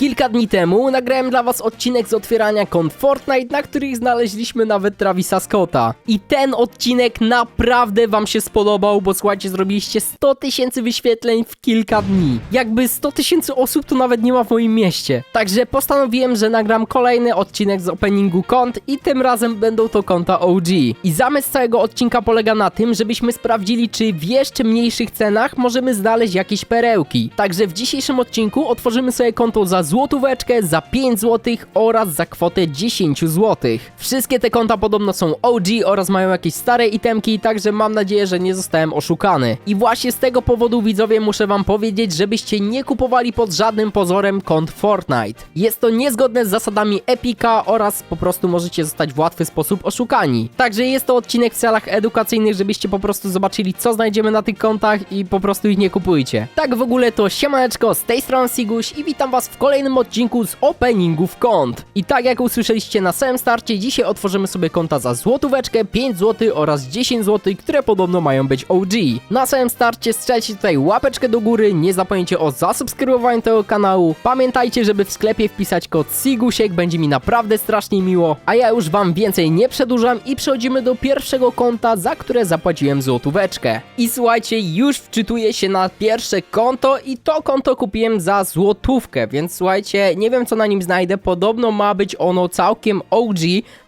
Kilka dni temu nagrałem dla was odcinek z otwierania kont Fortnite, na których znaleźliśmy nawet Travisa Scotta. I ten odcinek naprawdę wam się spodobał, bo słuchajcie, zrobiliście 100 tysięcy wyświetleń w kilka dni. Jakby 100 tysięcy osób to nawet nie ma w moim mieście. Także postanowiłem, że nagram kolejny odcinek z openingu kont i tym razem będą to konta OG. I zamysł całego odcinka polega na tym, żebyśmy sprawdzili, czy w jeszcze mniejszych cenach możemy znaleźć jakieś perełki. Także w dzisiejszym odcinku otworzymy sobie konto za złotóweczkę, za 5 zł oraz za kwotę 10 zł. Wszystkie te konta podobno są OG oraz mają jakieś stare itemki, także mam nadzieję, że nie zostałem oszukany. I właśnie z tego powodu widzowie muszę wam powiedzieć, żebyście nie kupowali pod żadnym pozorem kont Fortnite. Jest to niezgodne z zasadami Epika oraz po prostu możecie zostać w łatwy sposób oszukani. Także jest to odcinek w celach edukacyjnych, żebyście po prostu zobaczyli co znajdziemy na tych kontach i po prostu ich nie kupujcie. Tak w ogóle to siemaneczko, z tej strony Siguś i witam was w kolejnym odcinku z openingów kont. I tak jak usłyszeliście na samym starcie, dzisiaj otworzymy sobie konta za złotóweczkę, 5 zł oraz 10 zł, które podobno mają być OG. Na samym starcie strzelcie tutaj łapeczkę do góry, nie zapomnijcie o zasubskrybowaniu tego kanału. Pamiętajcie, żeby w sklepie wpisać kod Sigusiek, będzie mi naprawdę strasznie miło. A ja już wam więcej nie przedłużam i przechodzimy do pierwszego konta, za które zapłaciłem złotóweczkę. I słuchajcie, już wczytuję się na pierwsze konto i to konto kupiłem za złotówkę, więc słuchajcie, nie wiem co na nim znajdę, podobno ma być ono całkiem OG,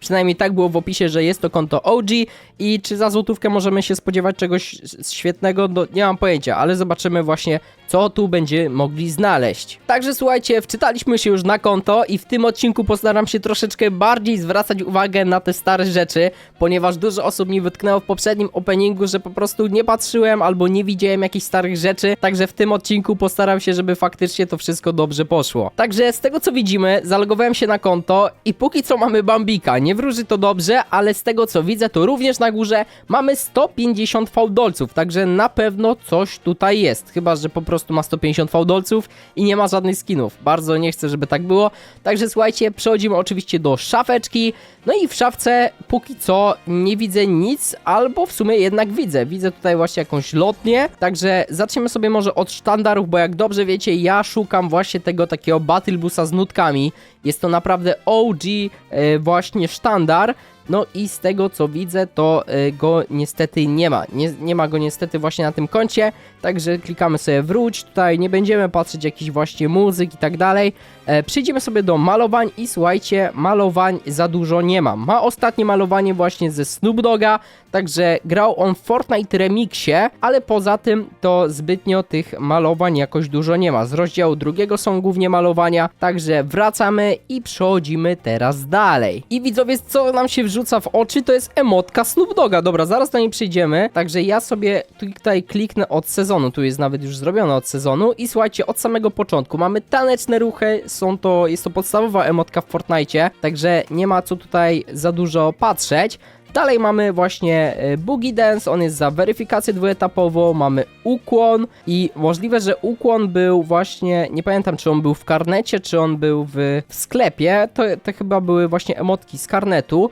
przynajmniej tak było w opisie, że jest to konto OG i czy za złotówkę możemy się spodziewać czegoś świetnego, no nie mam pojęcia, ale zobaczymy właśnie co tu będzie mogli znaleźć. Także słuchajcie, wczytaliśmy się już na konto i w tym odcinku postaram się troszeczkę bardziej zwracać uwagę na te stare rzeczy, ponieważ dużo osób mi wytknęło w poprzednim openingu, że po prostu nie patrzyłem albo nie widziałem jakichś starych rzeczy, także w tym odcinku postaram się, żeby faktycznie to wszystko dobrze poszło. Także z tego co widzimy, zalogowałem się na konto i póki co mamy Bambika. Nie wróży to dobrze, ale z tego co widzę, to również na górze mamy 150 fałdolców, także na pewno coś tutaj jest. Chyba, że po prostu ma 150 fałdolców i nie ma żadnych skinów. Bardzo nie chcę, żeby tak było. Także słuchajcie, przechodzimy oczywiście do szafeczki. No i w szafce póki co nie widzę nic, albo w sumie jednak widzę. Widzę tutaj właśnie jakąś lotnię. Także zaczniemy sobie może od sztandarów, bo jak dobrze wiecie, ja szukam właśnie tego takiego battle busa z nutkami. Jest to naprawdę OG e, właśnie sztandar. No i z tego co widzę, to y, go niestety nie ma. Nie, nie ma go niestety właśnie na tym koncie, także klikamy sobie wróć. Tutaj nie będziemy patrzeć jakichś właśnie muzyk i tak dalej. E, Przejdziemy sobie do malowań i słuchajcie, malowań za dużo nie ma. Ma ostatnie malowanie właśnie ze Snoop Doga, także grał on w Fortnite Remixie, ale poza tym to zbytnio tych malowań jakoś dużo nie ma. Z rozdziału drugiego są głównie malowania, także wracamy i przechodzimy teraz dalej. I widzowie, co nam się wrzuca w oczy, to jest emotka Snoop Doga. Dobra, zaraz do niej przejdziemy, także ja sobie tutaj kliknę od sezonu, tu jest nawet już zrobione od sezonu. I słuchajcie, od samego początku mamy taneczne ruchy, są to, jest to podstawowa emotka w Fortnite, także nie ma co tutaj za dużo patrzeć. Dalej mamy właśnie e, Boogie Dance, on jest za weryfikację dwuetapową, mamy ukłon. I możliwe, że ukłon był właśnie, nie pamiętam czy on był w karnecie, czy on był w, w sklepie, to, to chyba były właśnie emotki z karnetu.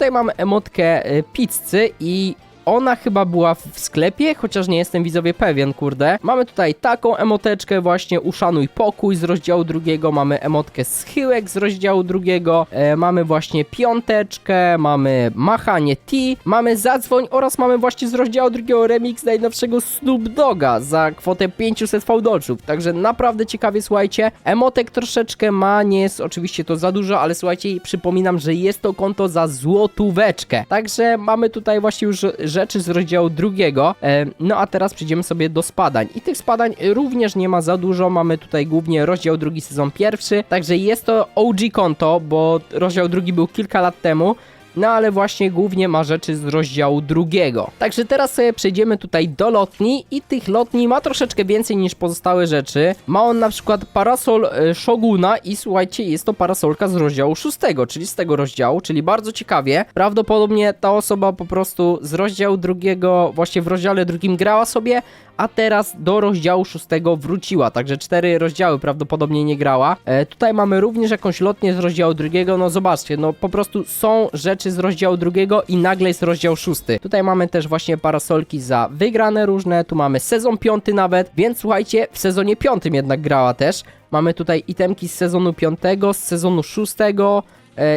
Tutaj mamy emotkę e, pizzy i ona chyba była w sklepie, chociaż nie jestem widzowie pewien, kurde. Mamy tutaj taką emoteczkę właśnie uszanuj pokój z rozdziału drugiego, mamy emotkę schyłek z rozdziału drugiego, e, mamy właśnie piąteczkę, mamy machanie T, mamy zadzwoń oraz mamy właśnie z rozdziału drugiego remix najnowszego Snoop Doga za kwotę 500 fałdolców. Także naprawdę ciekawie, słuchajcie. Emotek troszeczkę ma, nie jest oczywiście to za dużo, ale słuchajcie, przypominam, że jest to konto za złotóweczkę. Także mamy tutaj właśnie już rzeczy z rozdziału drugiego. E, no a teraz przejdziemy sobie do spadań. I tych spadań również nie ma za dużo. Mamy tutaj głównie rozdział drugi, sezon pierwszy. Także jest to OG konto, bo rozdział drugi był kilka lat temu. No ale właśnie głównie ma rzeczy z rozdziału drugiego. Także teraz sobie przejdziemy tutaj do lotni i tych lotni ma troszeczkę więcej niż pozostałe rzeczy. Ma on na przykład parasol e, Shoguna i słuchajcie, jest to parasolka z rozdziału szóstego, czyli z tego rozdziału, czyli bardzo ciekawie. Prawdopodobnie ta osoba po prostu z rozdziału drugiego, właśnie w rozdziale drugim grała sobie, a teraz do rozdziału szóstego wróciła, także cztery rozdziały prawdopodobnie nie grała. E, tutaj mamy również jakąś lotnię z rozdziału drugiego, no zobaczcie, no po prostu są rzeczy z rozdziału drugiego i nagle jest rozdział szósty. Tutaj mamy też właśnie parasolki za wygrane różne, tu mamy sezon piąty nawet, więc słuchajcie, w sezonie piątym jednak grała też. Mamy tutaj itemki z sezonu piątego, z sezonu szóstego,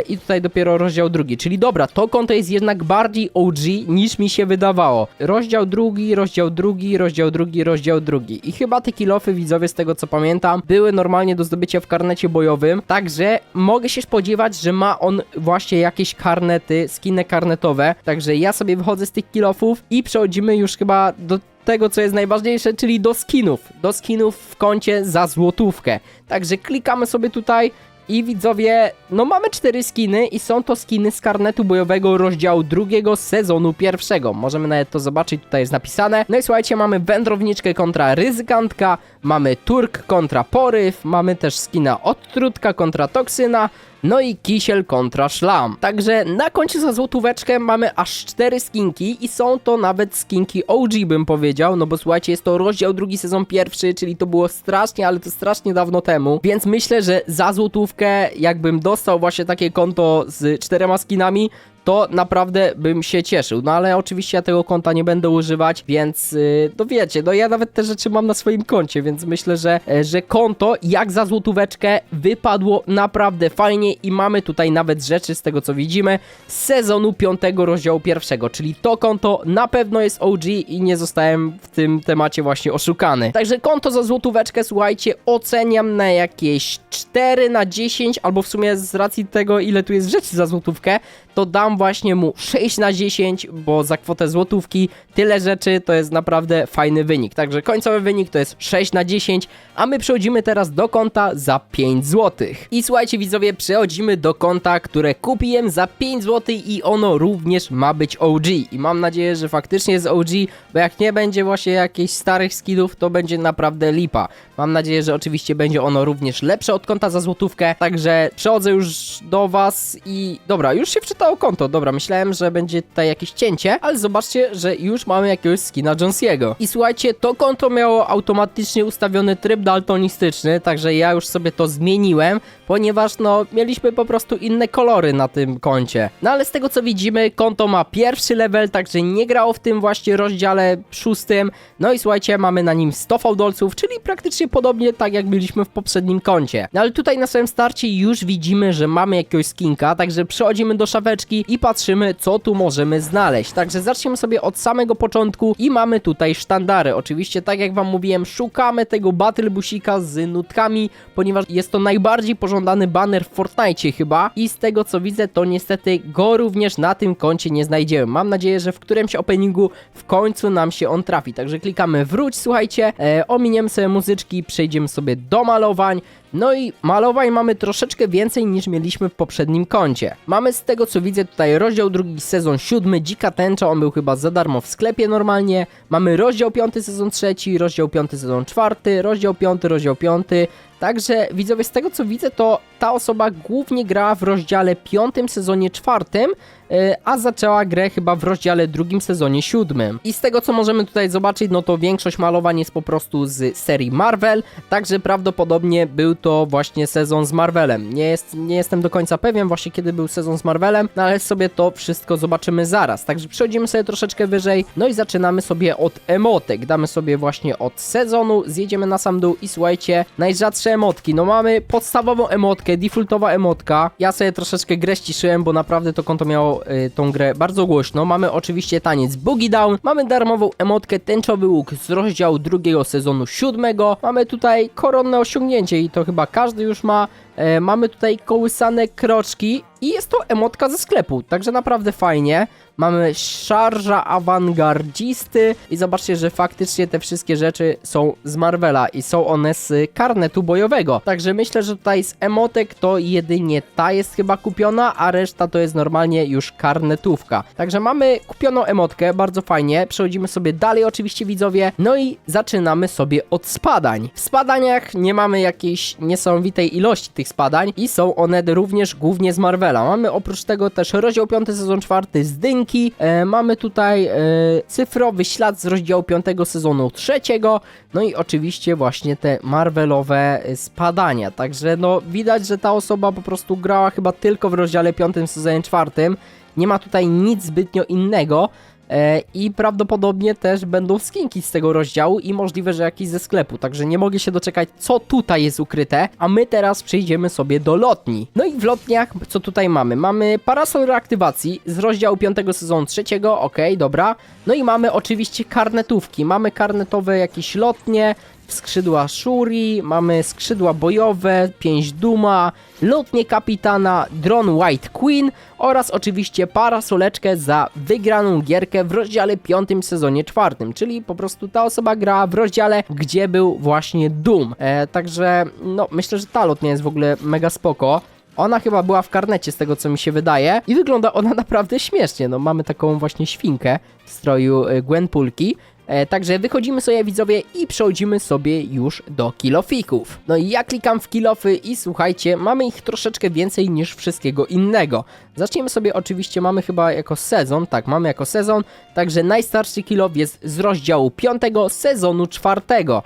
I tutaj dopiero rozdział drugi, czyli dobra, to konto jest jednak bardziej OG niż mi się wydawało. Rozdział drugi, rozdział drugi, rozdział drugi, rozdział drugi. I chyba te kilofy widzowie z tego co pamiętam były normalnie do zdobycia w karnecie bojowym, także mogę się spodziewać, że ma on właśnie jakieś karnety, skiny karnetowe. Także ja sobie wychodzę z tych kilofów i przechodzimy już chyba do tego, co jest najważniejsze, czyli do skinów. Do skinów w koncie za złotówkę. Także klikamy sobie tutaj i widzowie, no mamy cztery skiny i są to skiny z karnetu bojowego rozdziału drugiego sezonu pierwszego. Możemy nawet to zobaczyć, tutaj jest napisane. No i słuchajcie, mamy wędrowniczkę kontra ryzykantka, mamy turk kontra poryw, mamy też skina odtrutka kontra toksyna, no i kisiel kontra szlam. Także na koncie za złotóweczkę mamy aż cztery skinki i są to nawet skinki OG bym powiedział, no bo słuchajcie, jest to rozdział drugi sezon pierwszy, czyli to było strasznie, ale to strasznie dawno temu, więc myślę, że za złotówkę jakbym dostał właśnie takie konto z czterema skinami, to naprawdę bym się cieszył. No ale oczywiście ja tego konta nie będę używać, więc yy, no wiecie, no ja nawet te rzeczy mam na swoim koncie, więc myślę, że, e, że konto jak za złotóweczkę wypadło naprawdę fajnie i mamy tutaj nawet rzeczy z tego co widzimy z sezonu piątego rozdziału pierwszego, czyli to konto na pewno jest OG i nie zostałem w tym temacie właśnie oszukany. Także konto za złotóweczkę, słuchajcie, oceniam na jakieś 4 na 10, albo w sumie z racji tego ile tu jest rzeczy za złotówkę, to dam właśnie mu 6 na 10, bo za kwotę złotówki tyle rzeczy to jest naprawdę fajny wynik. Także końcowy wynik to jest 6 na 10, a my przechodzimy teraz do konta za 5 zł. I słuchajcie widzowie, przechodzimy do konta, które kupiłem za 5 zł i ono również ma być OG. I mam nadzieję, że faktycznie jest OG, bo jak nie będzie właśnie jakichś starych skillów, to będzie naprawdę lipa. Mam nadzieję, że oczywiście będzie ono również lepsze od konta za złotówkę, także przechodzę już do was i dobra, już się wczytało konto, dobra, myślałem, że będzie tutaj jakieś cięcie, ale zobaczcie, że już mamy jakiegoś skina Jonesiego. I słuchajcie, to konto miało automatycznie ustawiony tryb daltonistyczny, także ja już sobie to zmieniłem, ponieważ no, mieliśmy po prostu inne kolory na tym koncie. No ale z tego co widzimy, konto ma pierwszy level, także nie grało w tym właśnie rozdziale szóstym, no i słuchajcie, mamy na nim 100 fałdolców, czyli praktycznie podobnie tak jak byliśmy w poprzednim koncie. No ale tutaj na samym starcie już widzimy, że mamy jakiegoś skinka, także przechodzimy do szafeczki i patrzymy, co tu możemy znaleźć. Także zaczniemy sobie od samego początku i mamy tutaj sztandary. Oczywiście, tak jak wam mówiłem, szukamy tego Battle Busika z nutkami, ponieważ jest to najbardziej pożądany banner w Fortnite chyba i z tego co widzę, to niestety go również na tym koncie nie znajdziemy. Mam nadzieję, że w którymś openingu w końcu nam się on trafi. Także klikamy wróć, słuchajcie, e, ominiemy sobie muzyczki, przejdziemy sobie do malowań, no i malowań mamy troszeczkę więcej niż mieliśmy w poprzednim koncie. Mamy z tego co widzę tutaj rozdział drugi, sezon siódmy, Dzika Tęcza, on był chyba za darmo w sklepie normalnie. Mamy rozdział piąty, sezon trzeci, rozdział piąty, sezon czwarty, rozdział piąty, rozdział piąty. Także widzowie, z tego co widzę, to ta osoba głównie grała w rozdziale piątym, sezonie czwartym, yy, a zaczęła grę chyba w rozdziale drugim, sezonie siódmym. I z tego co możemy tutaj zobaczyć, no to większość malowań jest po prostu z serii Marvel, także prawdopodobnie był to właśnie sezon z Marvelem. Nie, jest, nie jestem do końca pewien właśnie kiedy był sezon z Marvelem, no ale sobie to wszystko zobaczymy zaraz. Także przechodzimy sobie troszeczkę wyżej, no i zaczynamy sobie od emotek. Damy sobie właśnie od sezonu, zjedziemy na sam dół i słuchajcie, najrzadsze emotki. No mamy podstawową emotkę, defaultowa emotka. Ja sobie troszeczkę grę ściszyłem, bo naprawdę to konto miało y, tą grę bardzo głośno. Mamy oczywiście taniec Boogie Down, mamy darmową emotkę tęczowy łuk z rozdziału drugiego sezonu siódmego. Mamy tutaj koronne osiągnięcie i to chyba każdy już ma. E, mamy tutaj kołysane kroczki i jest to emotka ze sklepu, także naprawdę fajnie. Mamy szarża awangardzisty i zobaczcie, że faktycznie te wszystkie rzeczy są z Marvela i są one z karnetu bojowego. Także myślę, że tutaj z emotek to jedynie ta jest chyba kupiona, a reszta to jest normalnie już karnetówka. Także mamy kupioną emotkę, bardzo fajnie. Przechodzimy sobie dalej oczywiście widzowie, no i zaczynamy sobie od spadań. W spadaniach nie mamy jakiejś niesamowitej ilości tych tych spadań i są one również głównie z Marvela. Mamy oprócz tego też rozdział 5 sezon 4 z Dynki, e, mamy tutaj e, cyfrowy ślad z rozdziału 5 sezonu 3, no i oczywiście właśnie te Marvelowe e, spadania. Także no widać, że ta osoba po prostu grała chyba tylko w rozdziale 5 sezonie 4. Nie ma tutaj nic zbytnio innego. E, I prawdopodobnie też będą skinki z tego rozdziału i możliwe, że jakiś ze sklepu. Także nie mogę się doczekać, co tutaj jest ukryte. A my teraz przejdziemy sobie do lotni. No i w lotniach, co tutaj mamy? Mamy parasol reaktywacji z rozdziału 5 sezonu 3. Ok, dobra. No i mamy oczywiście karnetówki. Mamy karnetowe jakieś lotnie skrzydła Shuri, mamy skrzydła bojowe, pięść Duma, lotnie kapitana, dron White Queen oraz oczywiście parasoleczkę za wygraną gierkę w rozdziale 5 sezonie 4, czyli po prostu ta osoba gra w rozdziale, gdzie był właśnie Doom. E, także no myślę, że ta lotnia jest w ogóle mega spoko. Ona chyba była w karnecie z tego co mi się wydaje i wygląda ona naprawdę śmiesznie. No mamy taką właśnie świnkę w stroju y, Gwenpulki. E, także wychodzimy sobie widzowie i przechodzimy sobie już do kilofików. No i ja klikam w kilofy i słuchajcie, mamy ich troszeczkę więcej niż wszystkiego innego. Zaczniemy sobie oczywiście, mamy chyba jako sezon, tak, mamy jako sezon, także najstarszy kilof jest z rozdziału 5 sezonu 4,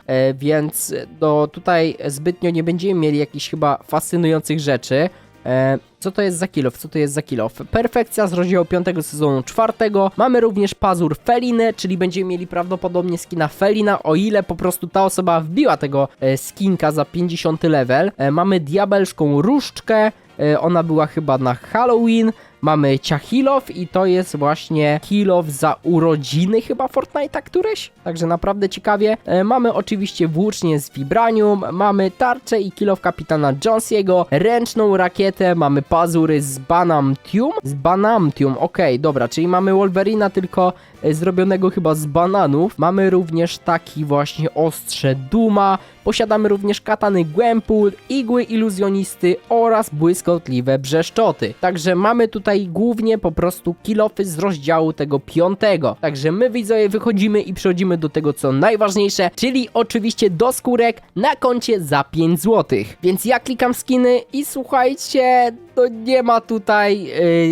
e, więc no tutaj zbytnio nie będziemy mieli jakichś chyba fascynujących rzeczy. E, co to jest za kilof? Co to jest za kilof? Perfekcja z rozdziału 5 sezonu 4. Mamy również pazur Feliny, czyli będziemy mieli prawdopodobnie skina Felina, o ile po prostu ta osoba wbiła tego e, skinka za 50 level. E, mamy diabelską różdżkę, ona była chyba na Halloween. Mamy Ciachilow i to jest właśnie kilof za urodziny chyba Fortnite'a któreś. Także naprawdę ciekawie. E, mamy oczywiście włócznie z Vibranium, mamy tarczę i kilof kapitana Jonesiego, ręczną rakietę, mamy pazury z Banamtium. Z Banamtium, okej, dobra, czyli mamy Wolverina tylko e, zrobionego chyba z bananów. Mamy również taki właśnie ostrze Duma. Posiadamy również katany Gwempul, igły iluzjonisty oraz błyskotliwe brzeszczoty. Także mamy tutaj głównie po prostu kilofy z rozdziału tego piątego. Także my widzowie wychodzimy i przechodzimy do tego co najważniejsze, czyli oczywiście do skórek na koncie za 5 zł. Więc ja klikam skiny i słuchajcie, no nie ma tutaj,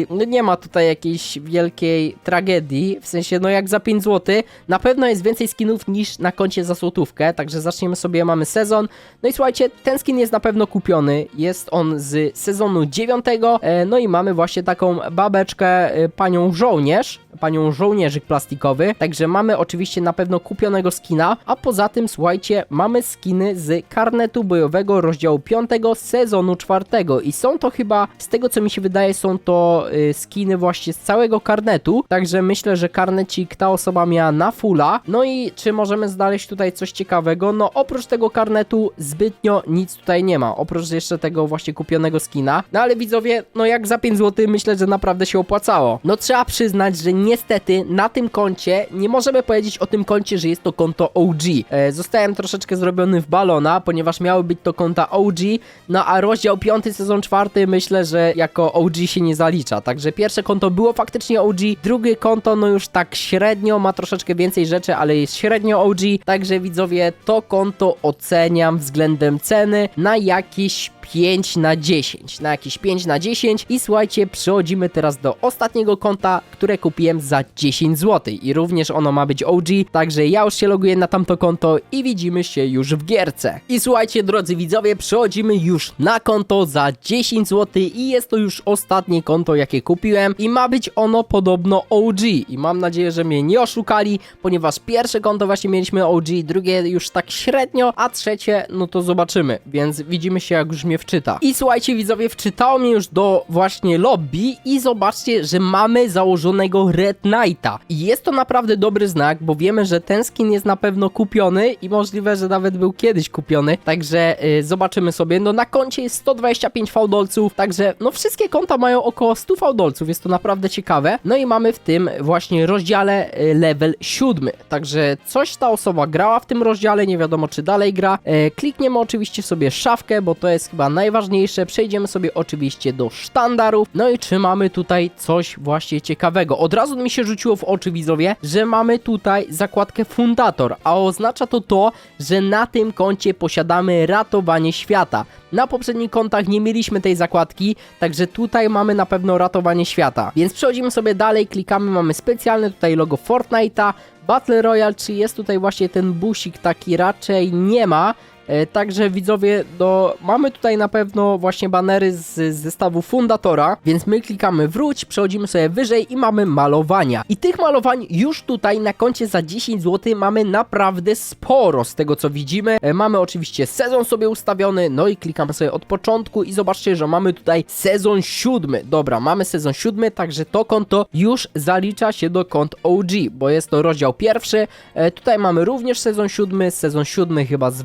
yy, nie ma tutaj jakiejś wielkiej tragedii, w sensie no jak za 5 zł, na pewno jest więcej skinów niż na koncie za złotówkę, także zaczniemy sobie, mamy sezon, no i słuchajcie, ten skin jest na pewno kupiony, jest on z sezonu 9, e, no i mamy właśnie taką babeczkę, e, panią żołnierz, panią żołnierzyk plastikowy, także mamy oczywiście na pewno kupionego skina, a poza tym słuchajcie, mamy skiny z karnetu bojowego rozdziału 5 sezonu 4 i są to chyba, z tego co mi się wydaje, są to y, skiny właśnie z całego karnetu, także myślę, że karnecik ta osoba miała na fulla, no i czy możemy znaleźć tutaj coś ciekawego? No oprócz tego karnetu zbytnio nic tutaj nie ma, oprócz jeszcze tego właśnie kupionego skina, no ale widzowie, no jak za 5 zł myślę, że naprawdę się opłacało. No trzeba przyznać, że niestety na tym koncie nie możemy powiedzieć o tym koncie, że jest to konto OG. E, zostałem troszeczkę zrobiony w balona, ponieważ miały być to konta OG, no a rozdział 5 sezon 4 myślę, że jako OG się nie zalicza. Także pierwsze konto było faktycznie OG, drugie konto no już tak średnio, ma troszeczkę więcej rzeczy, ale jest średnio OG, także widzowie to konto oceniam względem ceny na jakieś 5 na 10, na jakieś 5 na 10 i słuchajcie, przechodzimy teraz do ostatniego konta, które kupiłem za 10 zł i również ono ma być OG, także ja już się loguję na tamto konto i widzimy się już w gierce. I słuchajcie, drodzy widzowie, przechodzimy już na konto za 10 zł i jest to już ostatnie konto, jakie kupiłem. I ma być ono podobno OG i mam nadzieję, że mnie nie oszukali, ponieważ pierwsze konto właśnie mieliśmy OG, drugie już tak średnio, a trzecie, no to zobaczymy, więc widzimy się jak już mnie wczyta. I słuchajcie widzowie, wczytało mnie już do właśnie lobby i zobaczcie, że mamy założonego Red Knighta. I jest to naprawdę dobry znak, bo wiemy, że ten skin jest na pewno kupiony i możliwe, że nawet był kiedyś kupiony, także y, zobaczymy sobie. No na koncie jest 125 fałdolców, także no wszystkie konta mają około 100 fałdolców, jest to naprawdę ciekawe. No i mamy w tym właśnie rozdziale y, level 7, także coś ta osoba grała w tym rozdziale, nie wiadomo czy dalej gra. E, klikniemy oczywiście sobie szafkę, bo to jest chyba chyba najważniejsze. Przejdziemy sobie oczywiście do sztandarów. No i czy mamy tutaj coś właśnie ciekawego? Od razu mi się rzuciło w oczy widzowie, że mamy tutaj zakładkę fundator, a oznacza to to, że na tym koncie posiadamy ratowanie świata. Na poprzednich kontach nie mieliśmy tej zakładki, także tutaj mamy na pewno ratowanie świata. Więc przechodzimy sobie dalej, klikamy, mamy specjalne tutaj logo Fortnite'a, Battle Royale, czy jest tutaj właśnie ten busik taki raczej nie ma. E, Także widzowie, do, mamy tutaj na pewno właśnie banery z, z zestawu Fundatora, więc my klikamy wróć, przechodzimy sobie wyżej i mamy malowania. I tych malowań już tutaj na koncie za 10 zł mamy naprawdę sporo z tego co widzimy. E, Mamy oczywiście sezon sobie ustawiony, no i klikamy sobie od początku i zobaczcie, że mamy tutaj sezon siódmy. Dobra, mamy sezon siódmy, także to konto już zalicza się do kont OG, bo jest to rozdział pierwszy. E, Tutaj mamy również sezon siódmy, sezon siódmy chyba z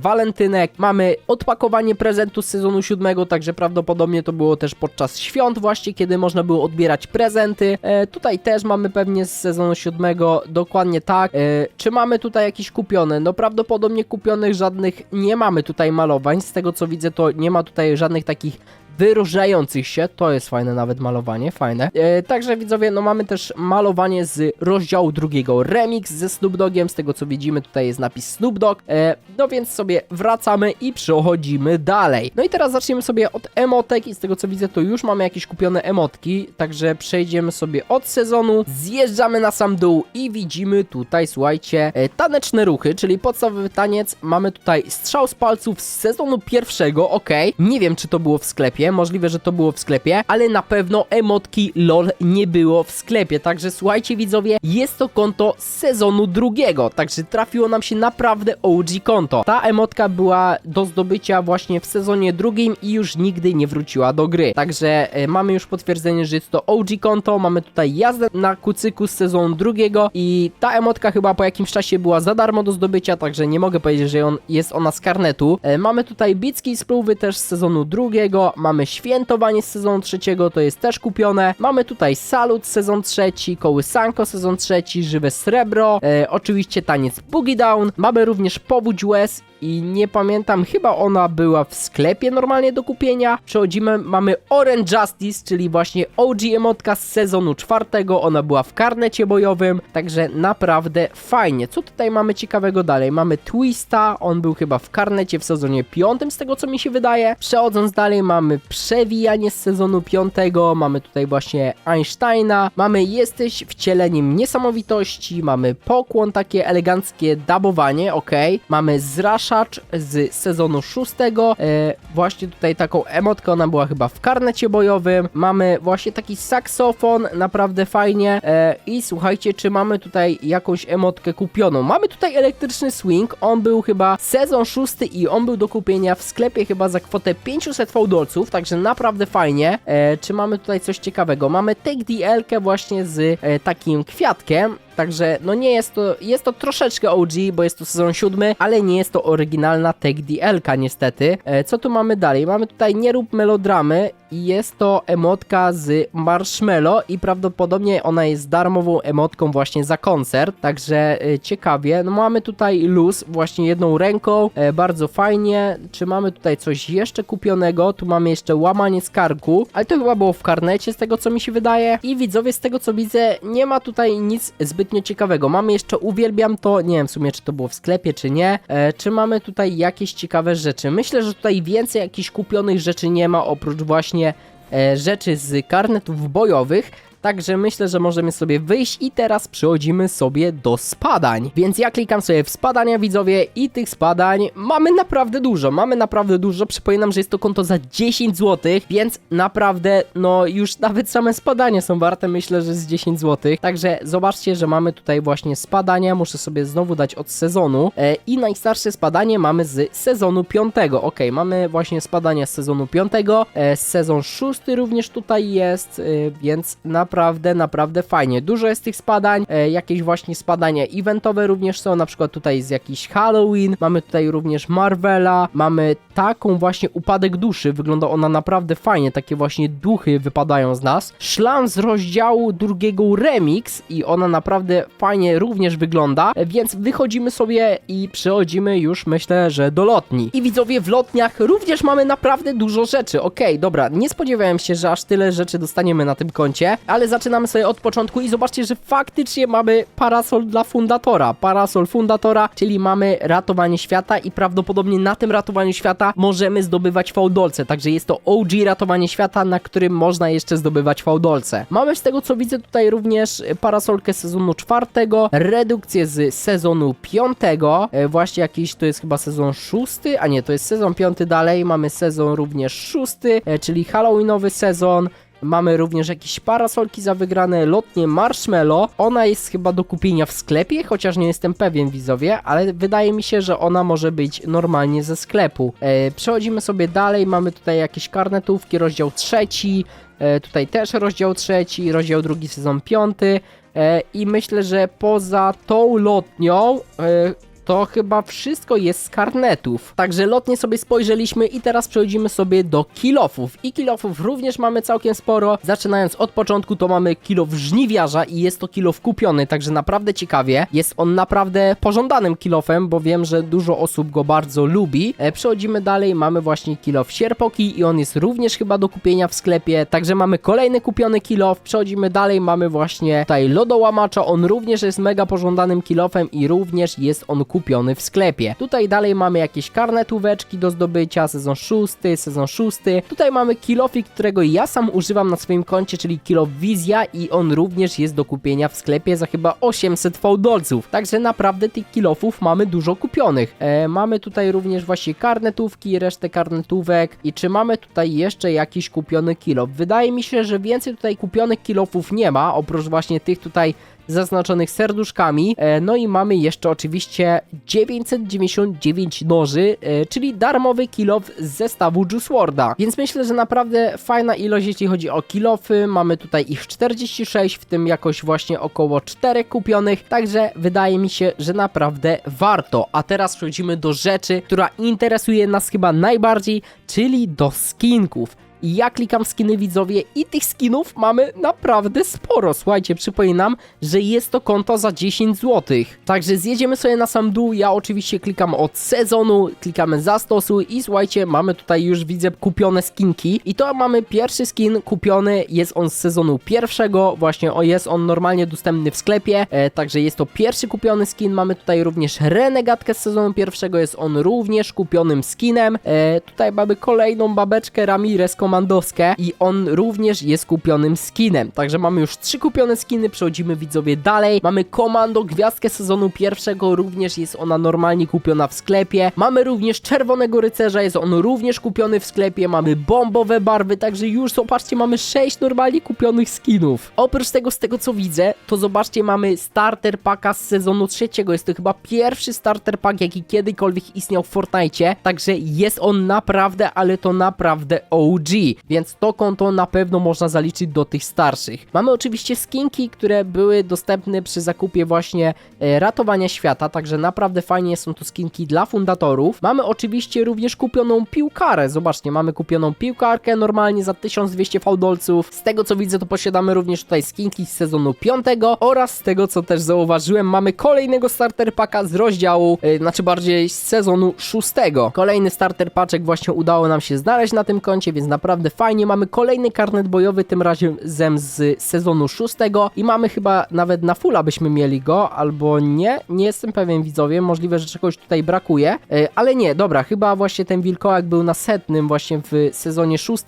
Mamy odpakowanie prezentu z sezonu siódmego, także prawdopodobnie to było też podczas świąt właśnie, kiedy można było odbierać prezenty. E, tutaj też mamy pewnie z sezonu siódmego, dokładnie tak. E, czy mamy tutaj jakieś kupione? No prawdopodobnie kupionych żadnych nie mamy tutaj malowań. Z tego co widzę, to nie ma tutaj żadnych takich wyróżniających się. To jest fajne nawet malowanie, fajne. E, także widzowie, no mamy też malowanie z rozdziału drugiego. Remix ze Snoop Dogiem, z tego co widzimy tutaj jest napis Snoop Dogg. E, no więc sobie wracamy i przechodzimy dalej. No i teraz zaczniemy sobie od emotek i z tego co widzę to już mamy jakieś kupione emotki, także przejdziemy sobie od sezonu, zjeżdżamy na sam dół i widzimy tutaj, słuchajcie, e, taneczne ruchy, czyli podstawowy taniec. Mamy tutaj strzał z palców z sezonu pierwszego, ok. Nie wiem czy to było w sklepie, możliwe, że to było w sklepie, ale na pewno emotki LOL nie było w sklepie, także słuchajcie widzowie, jest to konto z sezonu drugiego, także trafiło nam się naprawdę OG konto. Ta emotka była do zdobycia właśnie w sezonie drugim i już nigdy nie wróciła do gry, także e, mamy już potwierdzenie, że jest to OG konto, mamy tutaj jazdę na kucyku z sezonu drugiego i ta emotka chyba po jakimś czasie była za darmo do zdobycia, także nie mogę powiedzieć, że on, jest ona z karnetu. E, mamy tutaj bicki sprówy też z sezonu drugiego, mamy świętowanie z sezonu trzeciego, to jest też kupione. Mamy tutaj salut sezon trzeci, kołysanko sezon trzeci, żywe srebro, e, oczywiście taniec boogie down, mamy również powódź łez i nie pamiętam, chyba ona była w sklepie normalnie do kupienia. Przechodzimy, mamy Orange Justice, czyli właśnie OG emotka z sezonu czwartego, ona była w karnecie bojowym, także naprawdę fajnie. Co tutaj mamy ciekawego dalej? Mamy Twista, on był chyba w karnecie w sezonie piątym, z tego co mi się wydaje. Przechodząc dalej mamy przewijanie z sezonu piątego, mamy tutaj właśnie Einsteina, mamy jesteś wcieleniem niesamowitości, mamy pokłon, takie eleganckie dabowanie, ok. Mamy zraszacz z sezonu szóstego, e, właśnie tutaj taką emotkę, ona była chyba w karnecie bojowym. Mamy właśnie taki saksofon, naprawdę fajnie. E, I słuchajcie, czy mamy tutaj jakąś emotkę kupioną? Mamy tutaj elektryczny swing, on był chyba sezon szósty i on był do kupienia w sklepie chyba za kwotę 500 fałdolców, także naprawdę fajnie. E, czy mamy tutaj coś ciekawego? Mamy Take DL-kę właśnie z e, takim kwiatkiem. Także no nie jest to, jest to troszeczkę OG, bo jest to sezon siódmy, ale nie jest to oryginalna Take DL-ka niestety. E, co tu mamy dalej? Mamy tutaj nie rób melodramy i jest to emotka z Marshmallow i prawdopodobnie ona jest darmową emotką właśnie za koncert, także e, ciekawie. No mamy tutaj luz właśnie jedną ręką, e, bardzo fajnie. Czy mamy tutaj coś jeszcze kupionego? Tu mamy jeszcze łamanie z karku, ale to chyba było w karnecie z tego co mi się wydaje. I widzowie z tego co widzę nie ma tutaj nic zbytnio ciekawego. Mamy jeszcze uwielbiam to, nie wiem w sumie czy to było w sklepie czy nie. E, czy mamy tutaj jakieś ciekawe rzeczy? Myślę, że tutaj więcej jakichś kupionych rzeczy nie ma oprócz właśnie e, rzeczy z karnetów bojowych. Także myślę, że możemy sobie wyjść i teraz przechodzimy sobie do spadań. Więc ja klikam sobie w spadania widzowie i tych spadań mamy naprawdę dużo, mamy naprawdę dużo. Przypominam, że jest to konto za 10 zł, więc naprawdę no już nawet same spadania są warte myślę, że z 10 zł. Także zobaczcie, że mamy tutaj właśnie spadania, muszę sobie znowu dać od sezonu e, i najstarsze spadanie mamy z sezonu 5. Ok, mamy właśnie spadania z sezonu 5, e, sezon 6 również tutaj jest, e, więc naprawdę naprawdę, naprawdę fajnie. Dużo jest tych spadań, e, jakieś właśnie spadania eventowe również są, na przykład tutaj z jakiś Halloween, mamy tutaj również Marvela, mamy taką właśnie upadek duszy, wygląda ona naprawdę fajnie, takie właśnie duchy wypadają z nas. Szlam z rozdziału drugiego Remix i ona naprawdę fajnie również wygląda, e, więc wychodzimy sobie i przechodzimy już myślę, że do lotni. I widzowie w lotniach również mamy naprawdę dużo rzeczy, okej, dobra, nie spodziewałem się, że aż tyle rzeczy dostaniemy na tym koncie, ale zaczynamy sobie od początku i zobaczcie, że faktycznie mamy parasol dla fundatora, parasol fundatora, czyli mamy ratowanie świata i prawdopodobnie na tym ratowaniu świata możemy zdobywać fałdolce, także jest to OG ratowanie świata, na którym można jeszcze zdobywać fałdolce. Mamy z tego co widzę tutaj również parasolkę sezonu czwartego, redukcję z sezonu piątego, e, właśnie jakiś to jest chyba sezon szósty, a nie, to jest sezon piąty dalej, mamy sezon również szósty, e, czyli halloweenowy sezon, Mamy również jakieś parasolki za wygrane, lotnie Marshmallow. Ona jest chyba do kupienia w sklepie, chociaż nie jestem pewien widzowie, ale wydaje mi się, że ona może być normalnie ze sklepu. E, przechodzimy sobie dalej, mamy tutaj jakieś karnetówki, rozdział trzeci, e, tutaj też rozdział trzeci, rozdział drugi, sezon piąty. E, I myślę, że poza tą lotnią e, to chyba wszystko jest z karnetów. Także lotnie sobie spojrzeliśmy i teraz przechodzimy sobie do kilofów. I kilofów również mamy całkiem sporo. Zaczynając od początku to mamy kilof żniwiarza i jest to kilof kupiony, także naprawdę ciekawie. Jest on naprawdę pożądanym kilofem, bo wiem, że dużo osób go bardzo lubi. E, przechodzimy dalej, mamy właśnie kilof sierpoki i on jest również chyba do kupienia w sklepie. Także mamy kolejny kupiony kilof. Przechodzimy dalej, mamy właśnie tutaj lodołamacza. On również jest mega pożądanym kilofem i również jest on kupiony w sklepie. Tutaj dalej mamy jakieś karnetóweczki do zdobycia, sezon szósty, sezon szósty. Tutaj mamy kilofik, którego ja sam używam na swoim koncie, czyli kilof Wizja i on również jest do kupienia w sklepie za chyba 800 fałdolców. Także naprawdę tych kilofów mamy dużo kupionych. E, mamy tutaj również właśnie karnetówki, resztę karnetówek i czy mamy tutaj jeszcze jakiś kupiony kilof? Wydaje mi się, że więcej tutaj kupionych kilofów nie ma, oprócz właśnie tych tutaj zaznaczonych serduszkami. E, No i mamy jeszcze oczywiście 999 noży, e, czyli darmowy kilof z zestawu Juice WRLD'a. Więc myślę, że naprawdę fajna ilość, jeśli chodzi o kilofy. Mamy tutaj ich 46, w tym jakoś właśnie około 4 kupionych. Także wydaje mi się, że naprawdę warto. A teraz przechodzimy do rzeczy, która interesuje nas chyba najbardziej, czyli do skinków. Ja klikam skiny widzowie i tych skinów mamy naprawdę sporo. Słuchajcie, przypominam, że jest to konto za 10 zł. Także zjedziemy sobie na sam dół. Ja oczywiście klikam od sezonu, klikamy zastosuj i słuchajcie, mamy tutaj już widzę kupione skinki. I to mamy pierwszy skin kupiony, jest on z sezonu pierwszego. Właśnie o jest on normalnie dostępny w sklepie. E, także jest to pierwszy kupiony skin. Mamy tutaj również renegatkę z sezonu pierwszego, jest on również kupionym skinem. E, tutaj mamy kolejną babeczkę Ramirez komandowskie i on również jest kupionym skinem. Także mamy już trzy kupione skiny, przechodzimy widzowie dalej. Mamy komando gwiazdkę sezonu pierwszego, również jest ona normalnie kupiona w sklepie. Mamy również czerwonego rycerza, jest on również kupiony w sklepie. Mamy bombowe barwy, także już zobaczcie, mamy sześć normalnie kupionych skinów. Oprócz tego, z tego co widzę, to zobaczcie, mamy starter packa z sezonu trzeciego. Jest to chyba pierwszy starter pack, jaki kiedykolwiek istniał w Fortnite. Także jest on naprawdę, ale to naprawdę OG. Więc to konto na pewno można zaliczyć do tych starszych. Mamy oczywiście skinki, które były dostępne przy zakupie właśnie e, ratowania świata, także naprawdę fajnie są to skinki dla fundatorów. Mamy oczywiście również kupioną piłkarę. Zobaczcie, mamy kupioną piłkarkę normalnie za 1200 fałdolców. Z tego co widzę, to posiadamy również tutaj skinki z sezonu 5 oraz z tego co też zauważyłem, mamy kolejnego starter packa z rozdziału, e, znaczy bardziej z sezonu 6. Kolejny starter paczek właśnie udało nam się znaleźć na tym koncie, więc naprawdę fajnie. Mamy kolejny karnet bojowy, tym razem z sezonu 6 i mamy chyba nawet na fulla byśmy mieli go, albo nie, nie jestem pewien widzowie, możliwe, że czegoś tutaj brakuje, e, ale nie, dobra, chyba właśnie ten wilkołak był na setnym właśnie w sezonie 6,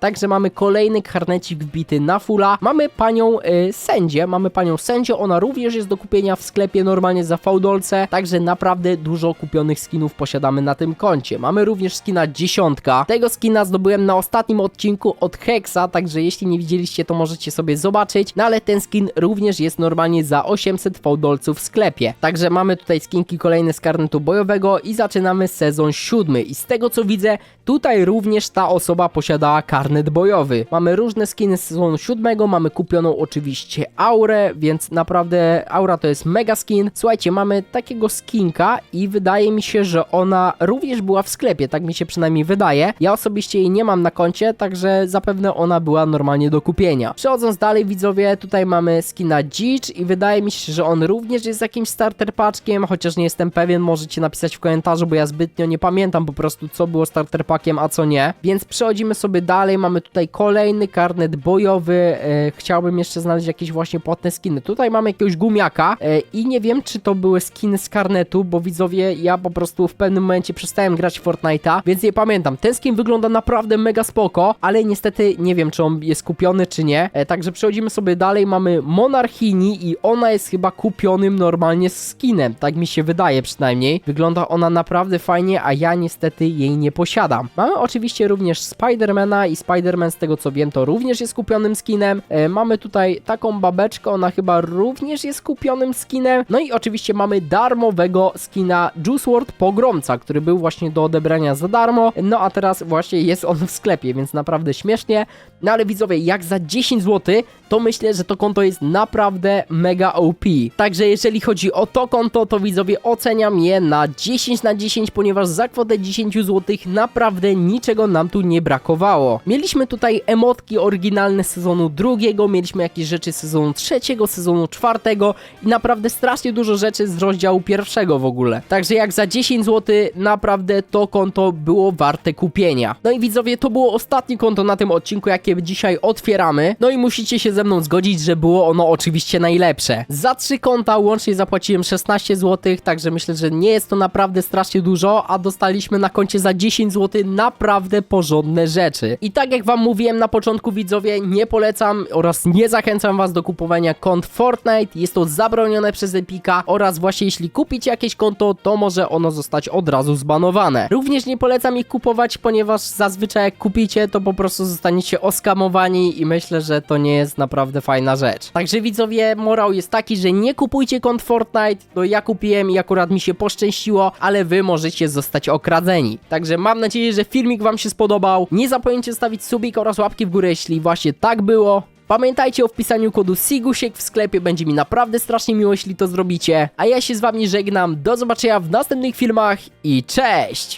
także mamy kolejny karnecik wbity na fulla. Mamy panią e, sędzię, mamy panią sędzię, ona również jest do kupienia w sklepie normalnie za fałdolce, także naprawdę dużo kupionych skinów posiadamy na tym koncie. Mamy również skina dziesiątka, tego skina zdobyłem na ostatnim ostatnim odcinku od Hexa, także jeśli nie widzieliście, to możecie sobie zobaczyć. No ale ten skin również jest normalnie za 800 fałdolców w sklepie. Także mamy tutaj skinki kolejne z karnetu bojowego i zaczynamy sezon siódmy. I z tego co widzę, tutaj również ta osoba posiadała karnet bojowy. Mamy różne skiny z sezonu siódmego, mamy kupioną oczywiście aurę, więc naprawdę aura to jest mega skin. Słuchajcie, mamy takiego skinka i wydaje mi się, że ona również była w sklepie, tak mi się przynajmniej wydaje. Ja osobiście jej nie mam na koncie, także zapewne ona była normalnie do kupienia. Przechodząc dalej widzowie, tutaj mamy skina Dzicz i wydaje mi się, że on również jest jakimś starter paczkiem, chociaż nie jestem pewien, możecie napisać w komentarzu, bo ja zbytnio nie pamiętam po prostu co było starter packiem, a co nie. Więc przechodzimy sobie dalej, mamy tutaj kolejny karnet bojowy, e, chciałbym jeszcze znaleźć jakieś właśnie płatne skiny. Tutaj mamy jakiegoś gumiaka e, i nie wiem, czy to były skiny z karnetu, bo widzowie, ja po prostu w pewnym momencie przestałem grać Fortnite'a, więc nie pamiętam. Ten skin wygląda naprawdę mega spoko, ale niestety nie wiem, czy on jest kupiony, czy nie. E, także przechodzimy sobie dalej, mamy Monarchini i ona jest chyba kupionym normalnie skinem, tak mi się wydaje przynajmniej. Wygląda ona naprawdę fajnie, a ja niestety jej nie posiadam. Mamy oczywiście również Spidermana i Spiderman z tego co wiem to również jest kupionym skinem. E, mamy tutaj taką babeczkę, ona chyba również jest kupionym skinem. No i oczywiście mamy darmowego skina Juice WRLD Pogromca, który był właśnie do odebrania za darmo. No a teraz właśnie jest on w sklepie, więc naprawdę śmiesznie. No ale widzowie, jak za 10 zł, to myślę, że to konto jest naprawdę mega OP. Także jeżeli chodzi o to konto, to widzowie oceniam je na 10 na 10, ponieważ za kwotę 10 zł naprawdę niczego nam tu nie brakowało. Mieliśmy tutaj emotki oryginalne sezonu drugiego, mieliśmy jakieś rzeczy sezonu trzeciego, sezonu czwartego i naprawdę strasznie dużo rzeczy z rozdziału pierwszego w ogóle. Także jak za 10 zł naprawdę to konto było warte kupienia. No i widzowie, to było ostatnie konto na tym odcinku, jakie dzisiaj otwieramy. No i musicie się ze mną zgodzić, że było ono oczywiście najlepsze. Za trzy konta łącznie zapłaciłem 16 zł, także myślę, że nie jest to naprawdę strasznie dużo, a dostaliśmy na koncie za 10 zł naprawdę porządne rzeczy. I tak jak wam mówiłem na początku widzowie, nie polecam oraz nie zachęcam was do kupowania kont Fortnite, jest to zabronione przez Epika oraz właśnie jeśli kupicie jakieś konto, to może ono zostać od razu zbanowane. Również nie polecam ich kupować, ponieważ zazwyczaj jak kupicie, to po prostu zostaniecie oskamowani i myślę, że to nie jest naprawdę fajna rzecz. Także widzowie, morał jest taki, że nie kupujcie kont Fortnite, no ja kupiłem i akurat mi się poszczęściło, ale wy możecie zostać okradzeni. Także mam nadzieję, że filmik wam się spodobał. Nie zapomnijcie stawić subik oraz łapki w górę, jeśli właśnie tak było. Pamiętajcie o wpisaniu kodu SIGUSIEK w sklepie, będzie mi naprawdę strasznie miło, jeśli to zrobicie. A ja się z wami żegnam, do zobaczenia w następnych filmach i cześć!